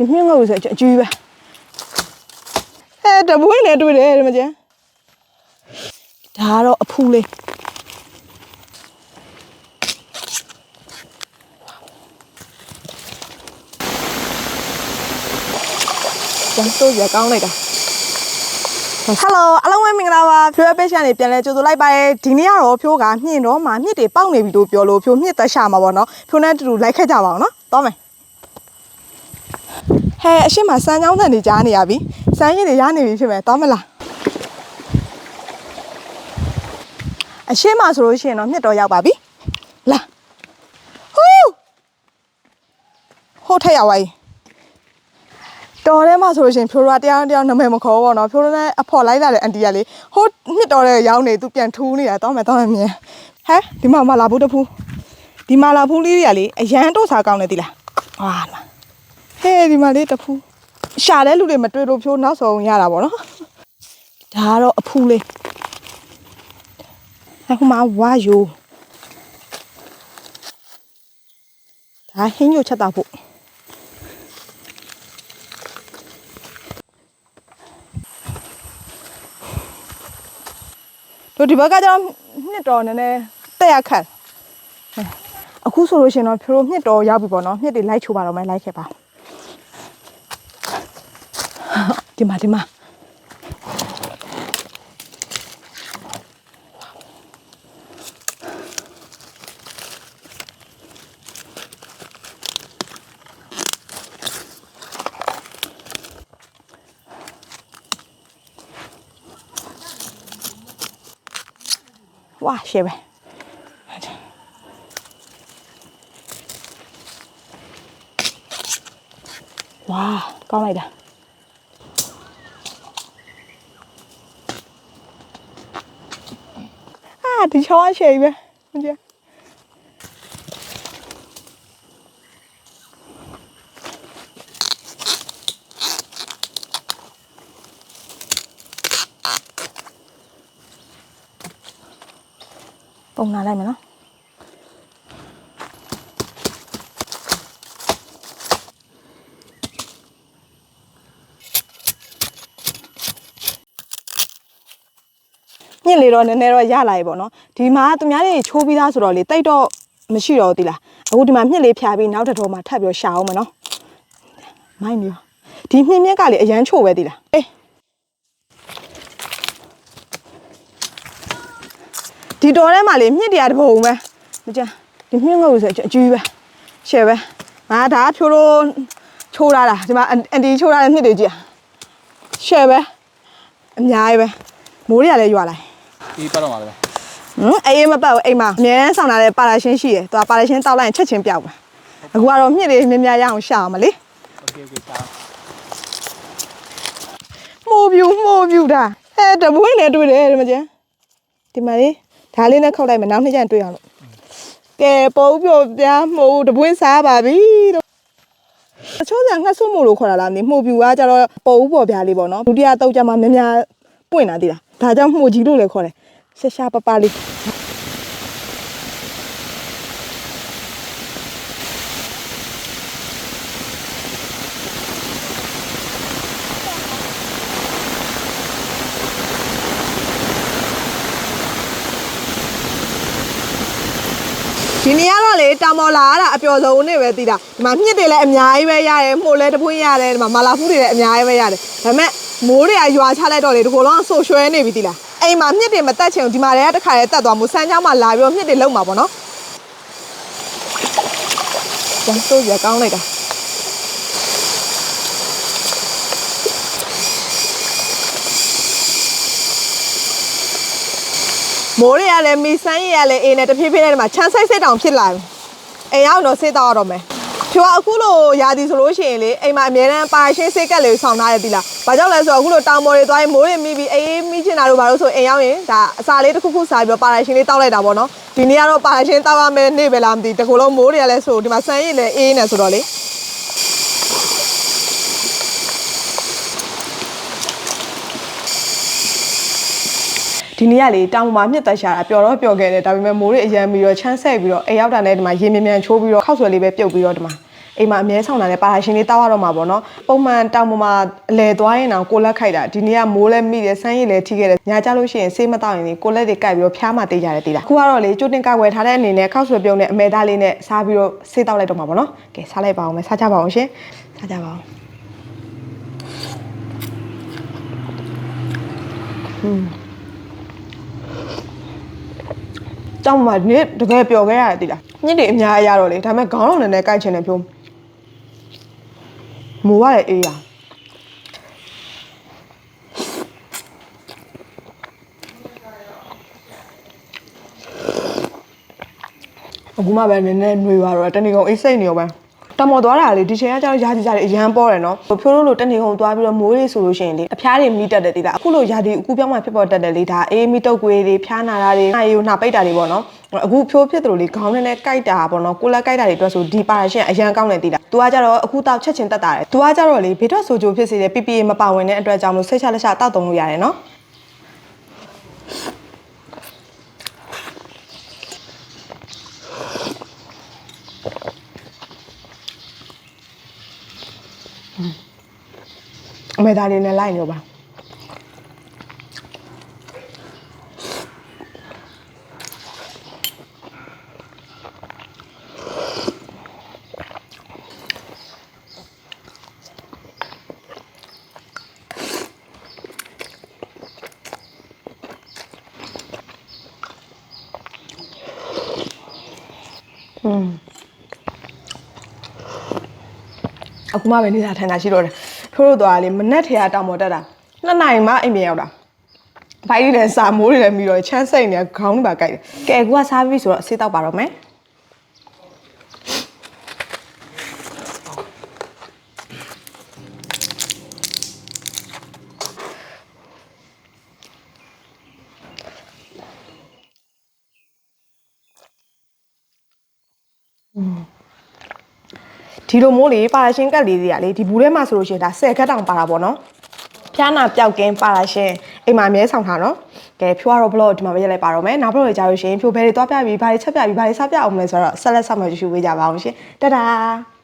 ဒီမြင့်ငုတ်ဆိုအကျူးပဲအဲတပွေးနဲ့တွေ့တယ်ဒီမကျန်ဒါကတော့အဖူးလေးကျန်တော့ရကောင်းလိုက်တာဟယ်လိုအားလုံးပဲမင်္ဂလာပါဖြိုးရပက်ရှာနေပြန်လဲကြိုဆိုလိုက်ပါတယ်ဒီနေ့ကတော့ဖြိုးကမြင့်တော့မှမြင့်တွေပေါက်နေပြီလို့ပြောလို့ဖြိုးမြင့်သက်ရှာမှာပေါ့နော်ဖြိုးနဲ့အတူတူလိုက်ခဲ့ကြပါအောင်နော်သွားမယ် ဟဲအရှိမစမ်းချောင်းတန်နေကြားနေရပြီစမ်းရည်တွေရနေပြီဖြစ်မယ်သွားမလားအရှိမဆိုလို့ရှိရင်တော့မြစ်တော်ရောက်ပါပြီလာဟူးဟိုထက်ရောက်ပါပြီတော်ထဲမှာဆိုလို့ရှိရင်ဖြိုးရတရားတရားနာမည်မခေါ်ဘူးပေါ့နော်ဖြိုးရနဲ့အဖော်လိုက်လာတဲ့အန်တီကလေဟိုမြစ်တော်ထဲရောက်နေသူပြန်ထူးနေတာသွားမယ်သွားမယ်မြင်ဟဲဒီမှာမလာဘူးတဖူးဒီမှာလာဖူးလေးတွေကလေအရန်တော့စားကောင်းနေသီလားဟွာလာ ဟဲ့ဒီမှာလေးတဖူးရှာတဲ့လူတွေမတွေ့လို့ဖြိုးနောက်ဆုံးရတာပေါ့နော်ဒါကတော့အဖူးလေးအခုမှဝါယိုဒါဟင်းညိုချက်တော့ဖို့တို့ဒီဘက်ကကျတော့နှစ်တော်နည်းနည်းတက်ရခတ်အခုဆိုလို့ရှိရင်တော့ဖြိုးနှစ်တော်ရောက်ပြီပေါ့နော်နှစ်တွေလိုက်ချိုးပါတော့မယ်လိုက်ခဲ့ပါ ဒီမှာဒီမှာဝါရှေ့ပဲဝါကောင်းလိုက်တာ啊， ဒီချောင်းအချိန်ပဲမကြပုံလာလိုက်မယ်နော် ညစ်လေတော့နည်းနည်းတော့ရလာပြီပေါ့နော်ဒီမှာသူများတွေချိုးပြီးသားဆိုတော့လေတိတ်တော့မရှိတော့ဘူးဒီလားအခုဒီမှာမြစ်လေးဖြာပြီးနောက်တစ်ထောမှာထပ်ပြီးရှာအောင်မယ်နော်မိုင်းနေရောဒီမြင့်မြက်ကလေအရန်ချို့ပဲဒီလားအေးဒီတော်ထဲမှာလေမြစ်တရားတစ်ပုံပဲမကြဒီမြင့်ငုတ်ဆိုအကျူးပဲရှယ်ပဲငါဒါဖြိုးလို့ချိုးလာတာဒီမှာအန်တီချိုးလာတဲ့မြစ်တွေကြည့်ရှယ်ပဲအများကြီးပဲမိုးတွေကလည်းရွာလာ ဒီပတ်တော့မှာပဲ ဟမ်အေးမပတ်ဘူးအိမ်မှာအမြဲတမ်းဆောင်လာတဲ့ပါလာရှင်းရှိတယ်သူကပါလာရှင်းတောက်လိုက်ရင်ချက်ချင်းပြောက်ပဲအခုကတော့မြစ်လေးများများရအောင်ရှာအောင်မလေး โอเคโอเคရှာ မှုပြူမှုပြူတာအဲတပွေးနဲ့တွေ့တယ်ဒီမကျန်ဒီမှာလေးဒါလေးနဲ့ခောက်လိုက်မယ်နောက်နှစ်ကျရင်တွေ့အောင်လို့ကဲပုံပြပြမှုတပွေးစားပါပြီတော့အချိုးစံငှက်ဆုပ်မှုလို့ခေါ်တာလားမသိမှုပြူကကြတော့ပုံဥပေါ်ပြားလေးပေါ့နော်ဒုတိယတော့ကြမှာများများပွင့်လာသေးတာဒါကြောင့်မှုကြီးလို့လည်းခေါ်တယ် ရှာရှာပပလေးဒီနေ့ကတော့လေတာမော်လာရတာအပျော်ဆုံးနေ့ပဲတည်တာဒီမှာမြစ်တွေလည်းအများကြီးပဲရတယ်မှုလည်းတပွင့်ရတယ်ဒီမှာမာလာဖူးတွေလည်းအများကြီးပဲရတယ်ဒါပေမဲ့မိုးတွေကရွာချလိုက်တော့လေဒီကိုယ်လုံးကဆိုရွှဲနေပြီတည်လား အိမ်မှာမြစ်တွေမတက်ချင်ဘူးဒီမှာလည်းတစ်ခါလေးတက်သွားမှုစမ်းချောင်းမှာလာပြီးတော့မြစ်တွေလုံမှာပေါ့နော်ကျန်တော့ရကောင်းလိုက်တာမိုးတွေကလည်းမီဆန်းရည်ကလည်းအေးနဲ့တဖြည်းဖြည်းနဲ့ဒီမှာချမ်းဆိုင်စိတ်တောင်ဖြစ်လာပြီအိမ်ရောက်တော့စေးတော့ရတော့မယ်ဖြိုကအခုလိုရာသီဆိုလို့ရှိရင်လေအိမ်မှာအများတန်းပါရှင်းစိတ်ကက်လေးကိုဆောင်ထားရသည်လား ဘာကြောင့်လဲဆိုတော့အခုလိုတောင်ပေါ်တွေသွားရင်မိုးတွေမိပြီးအေးမိချင်တာတို့ဘာလို့ဆိုအိမ်ရောက်ရင်ဒါအစာလေးတစ်ခုခုစားပြီးတော့ပါရှင်းလေးတောက်လိုက်တာပေါ့နော်ဒီနေ့ကတော့ပါရှင်းတောက်ရမယ်နေ့ပဲလားမသိတကူလုံးမိုးတွေကလည်းဆိုဒီမှာဆန်းရည်လည်းအေးနေဆိုတော့လေဒီနေ့ကလေတောင်ပေါ်မှာမြစ်သက်ရှာတာပျော်တော့ပျော်ခဲ့တယ်ဒါပေမဲ့မိုးတွေအရန်ပြီးတော့ချမ်းဆက်ပြီးတော့အိမ်ရောက်တာနဲ့ဒီမှာရေမြင်မြန်ချိုးပြီးတော့ခောက်ဆွဲလေးပဲပြုတ်ပြီးတော့ဒီမှာ အိမ်မှာအမြဲဆောင်တာလည်းပါလာရှင်လေးတောက်ရတော့မှာပေါ့နော်ပုံမှန်တောင်ပေါ်မှာအလဲသွားရင်တော့ကိုလက်ခိုက်တာဒီနေ့ကမိုးလည်းမိတယ်ဆန်းရည်လည်းထိခဲ့တယ်ညာကြလို့ရှိရင်ဆေးမတောက်ရင်လေကိုလက်တွေကိုက်ပြီးတော့ဖျားမှတေးကြတယ်တေးလားအခုကတော့လေကျွတ်တင်ကောက်ွယ်ထားတဲ့အနေနဲ့ခောက်ဆွဲပြုံးနဲ့အမဲသားလေးနဲ့စားပြီးတော့ဆေးတောက်လိုက်တော့မှာပေါ့နော်ကဲစားလိုက်ပါအောင်မယ်စားကြပါအောင်ရှင်စားကြပါအောင်တောင်းမှာဒီနေ့တကယ်ပျော်ခဲ့ရတယ်တိလားညစ်တွေအများကြီးရတော့လေဒါပေမဲ့ခေါင်းလုံးနဲ့နဲ့ကိုက်ချင်တယ်ဖြိုး မိုးရတယ်အေးရအခုမှပဲနည်းနည်းနှွေသွားတော့တနေ့ကုန်အိတ်စိတ်နေရောပဲ တမော်သွားတာလေဒီချိန်ကကျတော့ရာသီကြတယ်အရန်ပေါ်တယ်နော်ဖြိုးလို့လို့တနေ့ကုန်သွားပြီးတော့မိုးလေးဆိုလို့ရှိရင်လေအဖျားတွေမိတက်တယ်တိလားအခုလို့ရာသီအခုပြောင်းမှဖြစ်ပေါ်တက်တယ်လေဒါအေးမိတုပ်ကွေးတွေဖျားနာတာတွေနှာရီကိုနှာပိတ်တာတွေပေါ့နော်အခုဖြိုးဖြစ်တယ်လို့လေခေါင်းနဲ့နဲ့ကိုက်တာပေါ့နော်ကိုလက်ကိုက်တာတွေအတွက်ဆိုဒီပါရှင်အရန်ကောင်းတယ်တိလား။ तू ကကြတော့အခုတောက်ချက်ချင်းတက်တာတယ်။ तू ကကြတော့လေဘေးထွက်ဆိုကြိုဖြစ်စေတဲ့ PPA မပါဝင်တဲ့အတွက်ကြောင့်လို့စိတ်ချလက်ချတောက်တုံလို့ရတယ်နော်။ အမေသားလေးနဲ့လိုက်နေပါအခုမှပဲနေတာထိုင်တာရှိတော့တယ် ထိုးလို့သွားလေမနက်ထေရတောင်ပေါ်တက်တာနှစ်နိုင်မှအိမ်မြေရောက်တာဘိုင်းလေးနဲ့စာမိုးတွေလည်းပြီးတော့ချမ်းစိတ်နေခေါင်းတွေပါကြိုက်တယ်ကဲအခုကစားပြီဆိုတော့အဆေးတောက်ပါတော့မယ် ဒီလိုမိုးလေပါလာရှင်ကတ်လေးတွေကလေဒီဘူးထဲမှာဆိုလို့ရှိရင်ဒါ10ခက်တောင်ပါတာပေါ့နော်ဖျားနာပျောက်ကင်းပါလာရှင်အိမ်မှာအမြဲဆောင်ထားနော်ကဲဖြိုးရတော့ဘလော့ဒီမှာပဲရက်လိုက်ပါတော့မယ်နောက်ဘလော့တွေကြားလို့ရှိရင်ဖြိုးဘဲတွေသွားပြပြီးဘာတွေချက်ပြပြီးဘာတွေစားပြအောင်မလဲဆိုတော့ဆက်လက်ဆက်မှကြည့်ရှုပေးကြပါအောင်ရှင်တဒါ